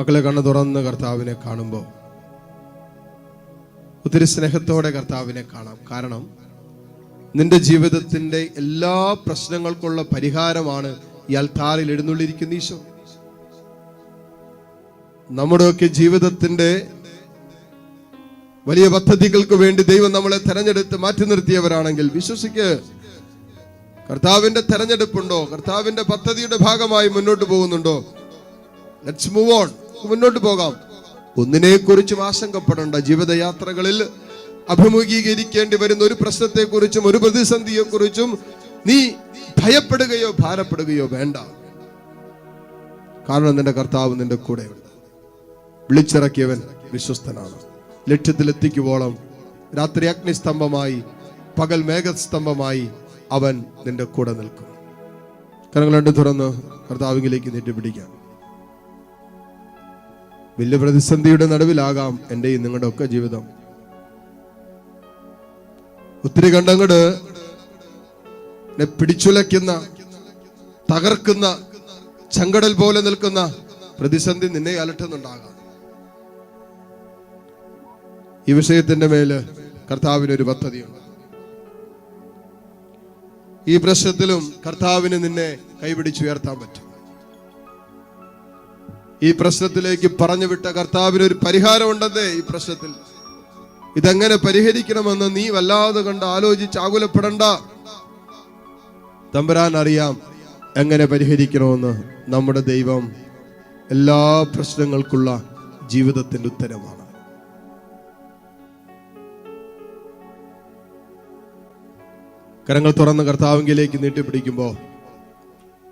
മക്കളെ കണ്ണു തുറന്ന് കർത്താവിനെ കാണുമ്പോൾ ഒത്തിരി സ്നേഹത്തോടെ കർത്താവിനെ കാണാം. കാരണം നിന്റെ ജീവിതത്തിന്റെ എല്ലാ പ്രശ്നങ്ങൾക്കുള്ള പരിഹാരമാണ് ഈ അൽത്താറിൽ എഴുന്നള്ളിയിരിക്കുന്ന ഈശോ. നമ്മുടെയൊക്കെ ജീവിതത്തിന്റെ വലിയ പദ്ധതികൾക്ക് വേണ്ടി ദൈവം നമ്മളെ തെരഞ്ഞെടുത്ത് മാറ്റി നിർത്തിയവരാണെങ്കിൽ വിശ്വസിക്ക്. കർത്താവിന്റെ തെരഞ്ഞെടുപ്പുണ്ടോ? കർത്താവിന്റെ പദ്ധതിയുടെ ഭാഗമായി മുന്നോട്ട് പോകുന്നുണ്ടോ? ലെറ്റ്സ് മൂവ് ഓൺ മുന്നോട്ട് പോകാം. ഒന്നിനെ കുറിച്ചും ആശങ്കപ്പെടേണ്ട ജീവിതയാത്രകളിൽ അഭിമുഖീകരിക്കേണ്ടി വരുന്ന ഒരു പ്രശ്നത്തെ കുറിച്ചും ഒരു പ്രതിസന്ധിയെ കുറിച്ചും നീ ഭയപ്പെടുകയോ ഭാരപ്പെടുകയോ വേണ്ട. കാരണം നിന്റെ കർത്താവ് നിന്റെ കൂടെയുണ്ട് വിളിച്ചിറക്കിയവൻ വിശ്വസ്തനാണ്. ലക്ഷ്യത്തിലെത്തിക്കുവോളം രാത്രി അഗ്നിസ്തംഭമായി പകൽ മേഘസ്തംഭമായി അവൻ നിന്റെ കൂടെ നിൽക്കും. കരങ്ങൾ രണ്ടും തുറന്ന് കർത്താവിലേക്ക് നീട്ടിപ്പിടിക്കാം. വലിയ പ്രതിസന്ധിയുടെ നടുവിലാകാം എന്റെയും നിങ്ങളുടെ ഒക്കെ ജീവിതം. ഒത്തിരി കണ്ടങ്ങട് പിടിച്ചുലയ്ക്കുന്ന തകർക്കുന്ന ചങ്കടൽ പോലെ നിൽക്കുന്ന പ്രതിസന്ധി നിന്നെ അലട്ടുന്നുണ്ടാകാം. ഈ വിഷയത്തിന്റെ മേൽ കർത്താവിന് ഒരു പദ്ധതിയുണ്ട്. ഈ പ്രശ്നത്തിലും കർത്താവിന് നിന്നെ കൈപിടിച്ചുയർത്താൻ പറ്റും. ഈ പ്രശ്നത്തിലേക്ക് പറഞ്ഞു വിട്ട കർത്താവിന് ഒരു പരിഹാരമുണ്ടെന്നേ ഈ പ്രശ്നത്തിൽ. ഇതെങ്ങനെ പരിഹരിക്കണമെന്ന് നീ വല്ലാതെ കണ്ട് ആലോചിച്ച് ആകുലപ്പെടണ്ട. തമ്പുരാൻ അറിയാം എങ്ങനെ പരിഹരിക്കണമെന്ന് നമ്മുടെ ദൈവം എല്ലാ പ്രശ്നങ്ങൾക്കുള്ള ജീവിതത്തിന്റെ ഉത്തരമാണ്. കരങ്ങൾ തുറന്ന് കർത്താവിങ്കിലേക്ക് നീട്ടിപ്പിടിക്കുമ്പോ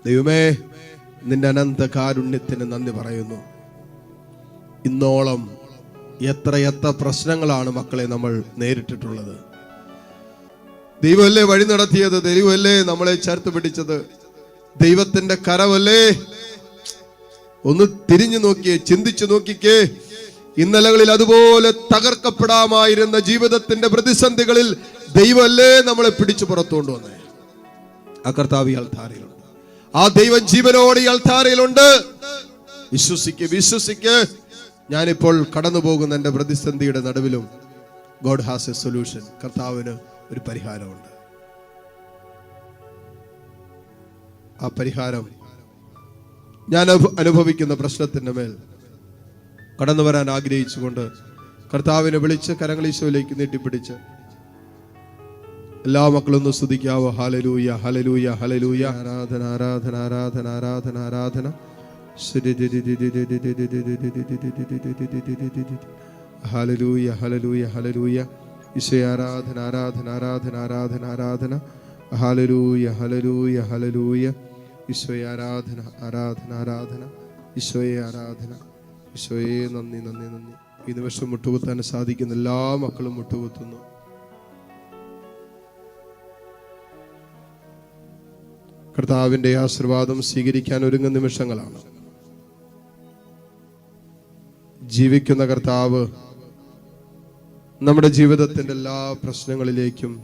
ദൈവമേ നിന്റെ അനന്ത കാരുണ്യത്തിന് നന്ദി പറയുന്നു. ഇന്നോളം എത്ര എത്ര പ്രശ്നങ്ങളാണ് മക്കളെ നമ്മൾ നേരിട്ടിട്ടുള്ളത്. ദൈവമല്ലേ വഴി നടത്തിയത്? ദൈവമല്ലേ നമ്മളെ ചേർത്ത് പിടിച്ചത്? ദൈവത്തിന്റെ കരവല്ലേ ഒന്ന് തിരിഞ്ഞു നോക്കിയേ ചിന്തിച്ചു നോക്കിക്കേ. ഇന്നലകളിൽ അതുപോലെ തകർക്കപ്പെടാമായിരുന്ന ജീവിതത്തിന്റെ പ്രതിസന്ധികളിൽ ദൈവമല്ലേ നമ്മളെ പിടിച്ചു പുറത്തുകൊണ്ടുവന്നേ അകർത്താവിയാൽ അൾത്താരയിലുണ്ട് ആ ദൈവം ജീവനോട് ഈ വിശ്വസിക്ക് വിശ്വസിക്ക്. ഞാനിപ്പോൾ കടന്നു പോകുന്ന എന്റെ പ്രതിസന്ധിയുടെ നടുവിലും ഗോഡ് ഹാസ് എ സൊല്യൂഷൻ കർത്താവിന് ഒരു പരിഹാരമുണ്ട്. ആ പരിഹാരം ഞാൻ അനുഭവിക്കുന്ന പ്രശ്നത്തിന്റെ മേൽ കടന്നു വരാൻ ആഗ്രഹിച്ചുകൊണ്ട് കർത്താവിനെ വിളിച്ച് കരങ്ങളീശോയിലേക്ക് നീട്ടിപ്പിടിച്ച് എല്ലാ മക്കളും ഒന്ന് സ്തുതിക്കാവോ ഹലലൂയ ഹലലൂയ ഹലലൂയ ആരാധന ആരാധന ആരാധന ആരാധന ആരാധന ഹലലൂയ ഹലലൂയ ഹലലൂയ ഈശോയെ ആരാധന ആരാധന ആരാധന ആരാധന ആരാധന ഹലലൂയ ഹലലൂയ ഹലലൂയ ഈശോയെ ആരാധന ആരാധന ആരാധന ഈശോയെ ആരാധന ഈശോയെ നന്ദി നന്ദി നന്ദി ഈ നിമിഷം മുട്ടുകുത്താൻ സാധിക്കുന്ന എല്ലാ മക്കളും മുട്ടുകുത്തുന്നു കർത്താവിന്റെ ആശീർവാദം സ്വീകരിക്കാൻ ഒരുങ്ങുന്ന നിമിഷങ്ങളാണ്. ജീവിക്കുന്ന കർത്താവ് നമ്മുടെ ജീവിതത്തിന്റെ എല്ലാ പ്രശ്നങ്ങളിലേക്കും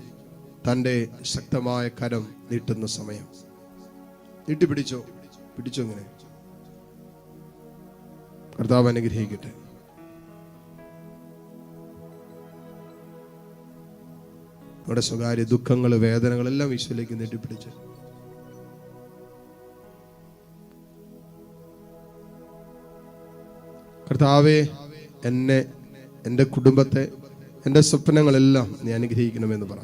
തന്റെ ശക്തമായ കരം നീട്ടുന്ന സമയം. നീട്ടി പിടിച്ചോ പിടിച്ചോ ഇങ്ങനെ? കർത്താവ് അനുഗ്രഹിക്കട്ടെ. നമ്മുടെ സ്വകാര്യ ദുഃഖങ്ങൾ വേദനകളെല്ലാം ഈശോയിലേക്ക് നീട്ടിപ്പിടിച്ച്. കർത്താവെ എന്നെ എന്റെ കുടുംബത്തെ എന്റെ സ്വപ്നങ്ങളെല്ലാം നീ അനുഗ്രഹിക്കണമെന്ന് പറ.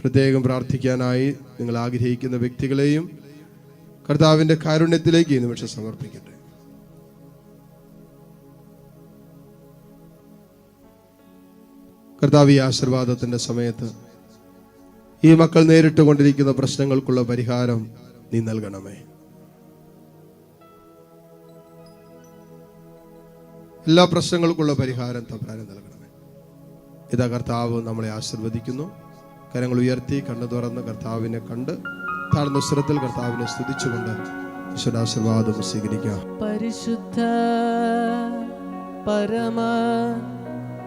പ്രത്യേകം പ്രാർത്ഥിക്കാനായി നിങ്ങൾ ആഗ്രഹിക്കുന്ന വ്യക്തികളെയും കർത്താവിന്റെ കാരുണ്യത്തിലേക്ക് നിമിഷം സമർപ്പിക്കട്ടെ. കർത്താവ് ഈ ആശീർവാദത്തിന്റെ സമയത്ത് ഈ മക്കൾ നേരിട്ട് കൊണ്ടിരിക്കുന്ന പ്രശ്നങ്ങൾക്കുള്ള പരിഹാരം നീ നൽകണമേ. എല്ലാ പ്രശ്നങ്ങൾക്കുള്ള പരിഹാരം തമ്പ്രാനെ നൽകണമേ. ഇതാ കർത്താവ് നമ്മളെ ആശീർവദിക്കുന്നു. കരങ്ങൾ ഉയർത്തി കണ്ണു തുറന്ന് കർത്താവിനെ കണ്ട് താഴ്ന്ന സ്വരത്തിൽ കർത്താവിനെ സ്തുതിച്ചുകൊണ്ട് ഈശ്വരാശീർവാദം സ്വീകരിക്കാം. പരിശുദ്ധ പരമ